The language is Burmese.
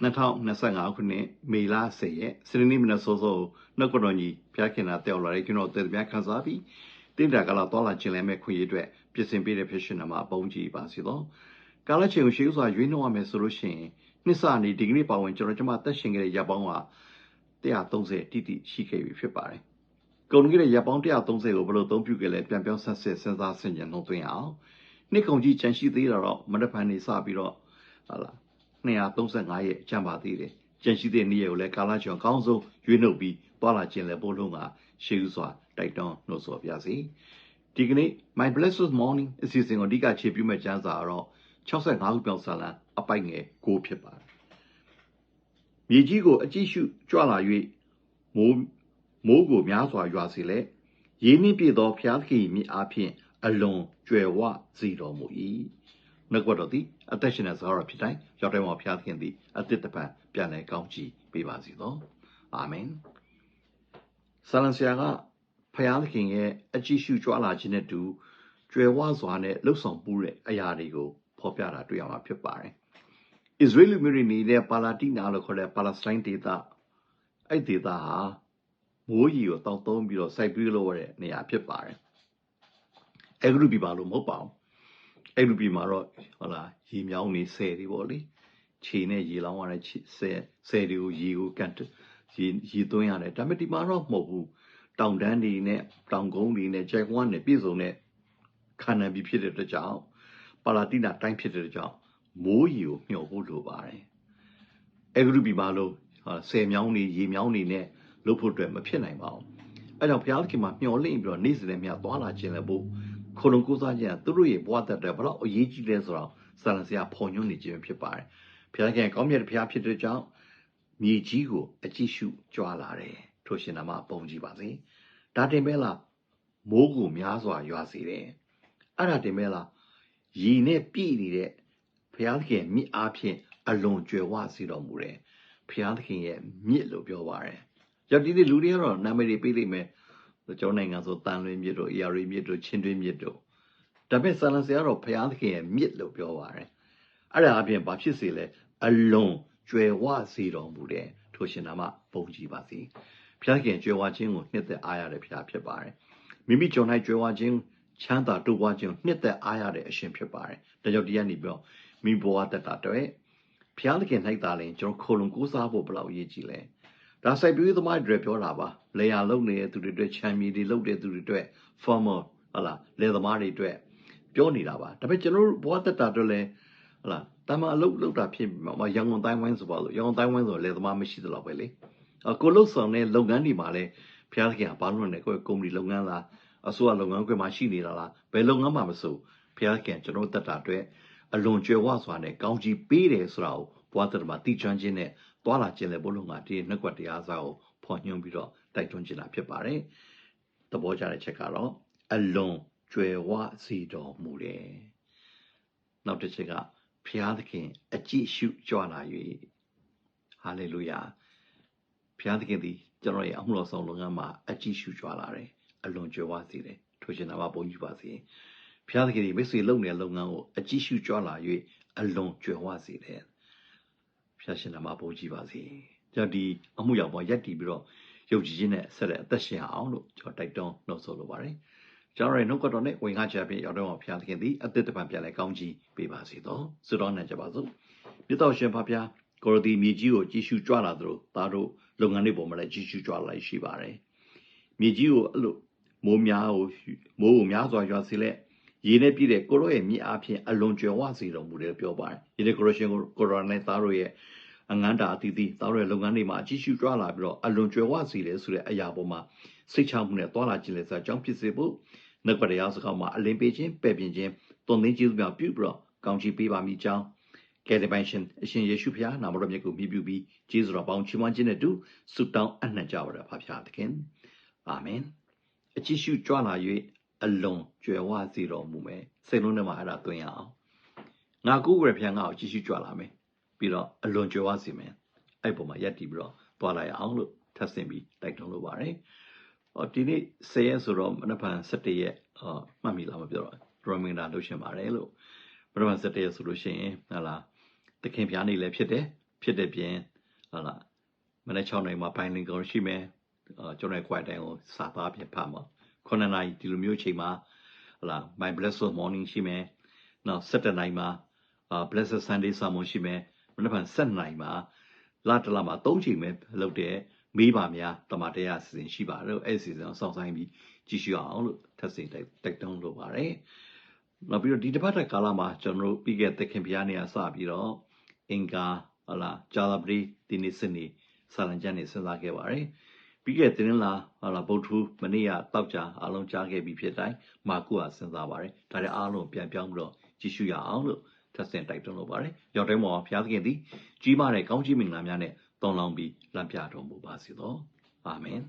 2025ခုနှစ်မေလ10ရက်စနေနေ့မနက်စောစောနှုတ်ကတော်ကြီးဖျားခင်တာတက်လာတဲ့ကျွန်တော်တေပြခန်းစားပြီးတင်တာကလာတော်လာခြင်းလဲမဲ့ခွင့်ရအတွက်ပြင်ဆင်ပေးတဲ့ဖြစ်ရှင်နာမှာပုံကြည့်ပါစီတော့ကာလချိန်ကိုရှေးဥစွာရွေးနှောက်ရမယ်ဆိုလို့ရှိရင်နှစ်စနေဒီကနေ့ပါဝင်ကျွန်တော်ကျမတက်ရှင်ခဲ့တဲ့ရပ်ပေါင်းက130တိတိရှိခဲ့ပြီဖြစ်ပါတယ်ကုန်ကြီးတဲ့ရပ်ပေါင်း130ကိုဘယ်လိုသုံးပြုခဲ့လဲပြန်ပြောင်းဆက်ဆက်စဉ်းစားဆင်ခြင်နှုတ်သွင်းအောင်နှစ်ကုန်ကြီးကြန့်ရှိသေးတာတော့မနက်ဖြန်နေစပြီးတော့ဟာလား 235ရဲ့အကျံပါသေးတယ်ကြန့်ရှိတဲ့နေ့ရက်ကိုလည်းကာလကျော်အကောင်းဆုံးရွေးနှုတ်ပြီးသွားလာခြင်းလည်းပို့လုံးကရှေးဥစွာတိုက်တွန်းနှုတ်ဆော်ပြစီဒီကနေ့ My Blessed Morning အစီအစဉ်ကိုအဓိကခြေပြုမဲ့ကျမ်းစာတော့65ခုပြောင်းစာလံအပိုက်ငယ်6ဖြစ်ပါတယ်မြေကြီးကိုအကြည့်ရှုကြွလာ၍မိုးမိုးကိုများစွာရွာစေလေရင်းနှီးပြည့်သောဖျားသခင်မြစ်အားဖြင့်အလွန်ကြွယ်ဝစေတော်မူ၏ နှုတ်ကတော်သည်အသက်ရှင်တဲ့စကားတော်ဖြစ်တိုင်းရောက်တိုင်းမှာဖျားသခင်သည်အသစ်တပံပြန်လဲကောင်းချီးပေးပါစေသောအာမင်ဆလန်ဆရာကဖျားသခင်ရဲ့အကြည့်ရှုကြွလာခြင်းနဲ့တူကြွယ်ဝစွာနဲ့လှုပ်ဆောင်မှုတဲ့အရာတွေကိုဖော်ပြတာတွေ့ရမှာဖြစ်ပါတယ်။အစ္စရေးလူမျိုးတွေနေတဲ့ပါလာတိနာလို့ခေါ်တဲ့ပါလက်စတိုင်းဒေသအဲ့ဒေသဟာမိုးရီကိုတောက်သုံးပြီးတော့စိုက်ပြီးလို့ရတဲ့နေရာဖြစ်ပါတယ်။အဲ့ဂရုပြပါလို့မဟုတ်ပါဘူး။ အဲ့ဂရုပြမှာတော့ဟုတ်လားရေမြောင်းနေဆယ်တွေပေါ့လေ။ခြေနဲ့ရေလောင်းရတဲ့ဆယ်ဆယ်တွေကိုရေကိုကန်ရေရေသွင်းရတယ်။ဒါပေမဲ့ဒီမှာတော့မဟုတ်ဘူး။တောင်တန်းတွေနဲ့တောင်ကုန်းတွေနဲ့ကြိုက်ဝမ်းနဲ့ပြည့်စုံတဲ့ခန္ဓာပြီးဖြစ်တဲ့အတွက်ကြောင့်ပါလာတိနာတိုင်းဖြစ်တဲ့အတွက်ကြောင့်မိုးရီကိုမျှော်ဖို့လိုပါတယ်။အဲဂရုပီပါလို့ဆယ်မြောင်းနေရေမြောင်းနေနဲ့လုပ်ဖို့အတွက်မဖြစ်နိုင်ပါဘူး။အဲကြောင့်ဘုရားသခင်မှာမျှော်လင့်ပြီးတော့နေ့စဉ်နဲ့မြတ်သွားလာခြင်းလည်းဖို့ ခလုံးကိုးစားခြင်းသူတို့ရဲ့ဘဝတတ်တဲ့ဘလောက်အရေးကြီးလဲဆိုတော့ဆလန်စရာဖော်ညွှန်းနေခြင်းဖြစ်ပါတယ်။ဘုရားခင်ကောင်းမြတ်တဲ့ဘုရားဖြစ်တဲ့ကြောင့်မြေကြီးကိုအကြည့်ရှုကြွားလာတယ်။ထိုရှင်နာမပုံကြည့်ပါစေ။ဒါတင်ပဲလားမိုးကိုများစွာရွာစေတယ်။အဲ့ဒါတင်ပဲလားရည်နဲ့ပြည့်နေတဲ့ဘုရားသခင်မြစ်အားဖြင့်အလွန်ကြွယ်ဝစေတော်မူတယ်ဘုရားသခင်ရဲ့မြစ်လို့ပြောပါတယ်။ရောက်ဒီဒီလူတွေကတော့နာမည်တွေပေးလိမ့်မယ်။ ကျောင်းနိုင်ငံဆိုတန်လွင်မြစ်တို့အရာရီမြစ်တို့ချင်းတွင်းမြစ်တို့ဒါပေမဲ့ဆာလန်ဆရာကတော့ဘုရားသခင်ရဲ့မြစ်လို့ပြောပါတယ်။အဲ့ဒါအပြင်ဘာဖြစ်စေလဲအလွန်ကြွယ်ဝစေတော်မူတယ်ထိုရှင်နာမပုံကြည်ပါစေ။ဘုရားခင်ကြွယ်ဝခြင်းကိုနှစ်သက်အားရတဲ့ဘုရားဖြစ်ပါတယ်။မိမိကြောင့်၌ကြွယ်ဝခြင်းချမ်းသာတိုးပွားခြင်းနှစ်သက်အားရတဲ့အရှင်ဖြစ်ပါတယ်။ဒါကြောင့်ဒီကနေပြောမိဘဝတက်တာတော့ဘုရားသခင်၌သာလင်ကျွန်တော်ခိုလုံကိုးစားဖို့ဘယ်လောက်အရေးကြီးလဲ။ ဒါစိုက်ပျိုးရေးသမားတွေပြောတာပါ။လေယာလုံနေတဲ့သူတွေအတွက်ချမ်းမြေတွေလုပ်တဲ့သူတွေအတွက် farmer ဟလာလယ်သမားတွေအတွက်ပြောနေတာပါ။ဒါပေမဲ့ကျွန်တော်တို့ဘဝတက်တာတော့လဲဟလာတမအလုပ်လုပ်တာဖြစ်မှာရန်ကုန်တိုင်းဝိုင်းဆိုပါလို့ရန်ကုန်တိုင်းဝိုင်းဆိုလယ်သမားမရှိသလောက်ပဲလေ။အကိုလုတ်ဆောင်တဲ့လုပ်ငန်းတွေမှာလဲဘုရားသခင်ကဘာလို့လဲကိုယ်ကုမ္ပဏီလုပ်ငန်းလားအစိုးရလုပ်ငန်းခွင်မှာရှိနေတာလားဘယ်လုပ်ငန်းမှမဆိုဘုရားခင်ကျွန်တော်တက်တာအတွက်အလွန်ကြွယ်ဝစွာနဲ့ကောင်းကြီးပေးတယ်ဆိုတာကိုဘွားတော်မှာတိချွမ်းခြင်းနဲ့ တွာလာခြင်းလည်းဘုလုံးကဒီနှက်ကွက်တရားစာကိုဖော်ညွှန်းပြီးတော့တိုက်တွန်းခြင်းတာဖြစ်ပါတယ်။သဘောကျတဲ့ချက်ကတော့အလွန်ကြွယ်ဝစီတော်မူတယ်။နောက်တစ်ချက်ကဘုရားသခင်အကြည့်ရှုကြွလာ၍ဟာလေလုယာဘုရားသခင်သည်ကျွန်တော်ရဲ့အမှုတော်ဆောင်လုပ်ငန်းမှာအကြည့်ရှုကြွလာတယ်အလွန်ကြွယ်ဝစေတယ်ထိုရှင်နာမပုံကြီးပါစေဘုရားသခင်ဒီမိတ်ဆွေလုပ်နေတဲ့လုပ်ငန်းကိုအကြည့်ရှုကြွလာ၍အလွန်ကြွယ်ဝစေတယ် ဘုရားရှင်နာမပုံကြီးပါစေကျွန်တော်ဒီအမှုရောက်ပေါ်ရက်တည်ပြီးတော့ယုံကြည်ခြင်းနဲ့ဆက်လက်အသက်ရှင်အောင်လို့ကျွန်တော်တိုက်တွန်းနှုတ်ဆက်လိုပါတယ်ကျွန်တော်ရဲ့နှုတ်ကတော်နဲ့ဝင်ကားချက်ဖြင့်ရောက်တော့ဘုရားသခင်သည်အသက်တပံပြန်လဲကောင်းကြီးပေးပါစေသောဆုတောင်းနေကြပါစို့မြတ်တော်ရှင်ဖဖျားကိုရဒီမြေကြီးကိုကြည်ရှုကြွလာသလိုသားတို့လုပ်ငန်းတွေပေါ်မှာလည်းကြည်ရှုကြွလာရှိပါတယ်မြေကြီးကိုအဲ့လိုမိုးများကိုမိုးကိုများစွာရွာစေလက် ရေနဲ့ပြည့်တဲ့ကိုရောရဲ့မြစ်အားဖြင့်အလွန်ကျွယ်ဝစေတော်မူတယ်ပြောပါတယ်ဒီနေ့ကိုရောရှင်ကိုရောနဲ့သားတို့ရဲ့အငန်းတာအသီးသီးသားတို့ရဲ့လုပ်ငန်းတွေမှာအကြီးရှုကြွလာပြီးတော့အလွန်ကျွယ်ဝစေတယ်ဆိုတဲ့အရာပေါ်မှာစိတ်ချမှုနဲ့တွာလာခြင်းလဲဆိုအကြောင်းဖြစ်စေဖို့နှုတ်ကတရားစကားမှာအလင်းပေးခြင်းပဲ့ပြင်ခြင်းတုံသိကျေးဇူးများပြုပြီးတော့ကောင်းချီးပေးပါမိကြောင်းကယ်တင်ပိုင်ရှင်အရှင်ယေရှုဖျားနာမတော်မြတ်ကိုမြည်ပြုပြီးကျေးဇူးတော်ပေါင်းချီးမွမ်းခြင်းနဲ့တူဆုတောင်းအနှံ့ကြပါရဖဖျားသခင်အာမင်အကြည့်ရှုကြွလာ၍ အလွန်ကြွယ်ဝစေတော်မူမယ်စိတ်လုံးထဲမှာအဲ့ဒါသွင်းရအောင်ငါကိုယ်ဝရဖျံငါ့ကိုကြည့်ရှုကြွလာမယ်ပြီးတော့အလွန်ကြွယ်ဝစေမယ်အဲ့ပုံမှာရက်တည်ပြီးတော့သွားလိုက်အောင်လို့ထပ်ဆင့်ပြီးတိုက်တွန်းလိုပါတယ်ဟောဒီနေ့10ရက်ဆိုတော့မနက်ဖြန်17ရက်ဟောမှတ်မိလားမပြောတော့ reminder လုပ်ရှင်ပါတယ်လို့ပထမ17ရက်ဆိုလို့ရှိရင်ဟာလားသခင်ဖျားနေလည်းဖြစ်တယ်ဖြစ်တဲ့ပြင်ဟုတ်လားမနေ့6နိုင်မှာဘိုင်လင်ကောင်ရှိမယ်အာကျွန်တော်ရဲ့ quiet time ကိုစာသားပြင်ဖတ်မှာ 9နာရီဒီလိုမျိုးချိန်မှာဟုတ်လား my blessed morning ရှိမယ်နောက်7နိုင်မှာအာ blessed sunday sermon ရှိမယ်မနေ့က7နိုင်မှာလာတလာမှာ3ချိန်ပဲလုပ်တဲ့မေးပါများတမန်တရားအစီအစဉ်ရှိပါတယ်အဲ့ဒီအစီအစဉ်ကိုစောင့်ဆိုင်ပြီးကြည့်ရှုအောင်လို့ထပ်ဆင်တိုက်တိုက်တွန်းလိုပါတယ်နောက်ပြီးတော့ဒီတစ်ပတ်တဲ့ကာလမှာကျွန်တော်တို့ပြီးခဲ့တဲ့ခင်ဗျားနေရာစပြီးတော့အင်္ဂါဟလာဂျာလာပရီဒီနေ့စနေဆာလံကျန်နေစဉ်းစားခဲ့ပါတယ် ပြီးခဲ့တဲ့တင်းလာဟလာဗုဒ္ဓဟူးမနေ့ကတောက်ကြအားလုံးကြားခဲ့ပြီးဖြစ်တိုင်းမာကုကစဉ်းစားပါတယ်ဒါတွေအားလုံးပြန်ပြောင်းပြီးတော့ကြည့်ရှုရအောင်လို့ထပ်ဆင်တိုက်တွန်းလိုပါတယ်ရောက်တိုင်းမှာဘုရားသခင်သည်ကြီးမားတဲ့ကောင်းချီးမင်္ဂလာများနဲ့တောင်းလောင်းပြီးလမ်းပြတော်မူပါစေသောအာမင်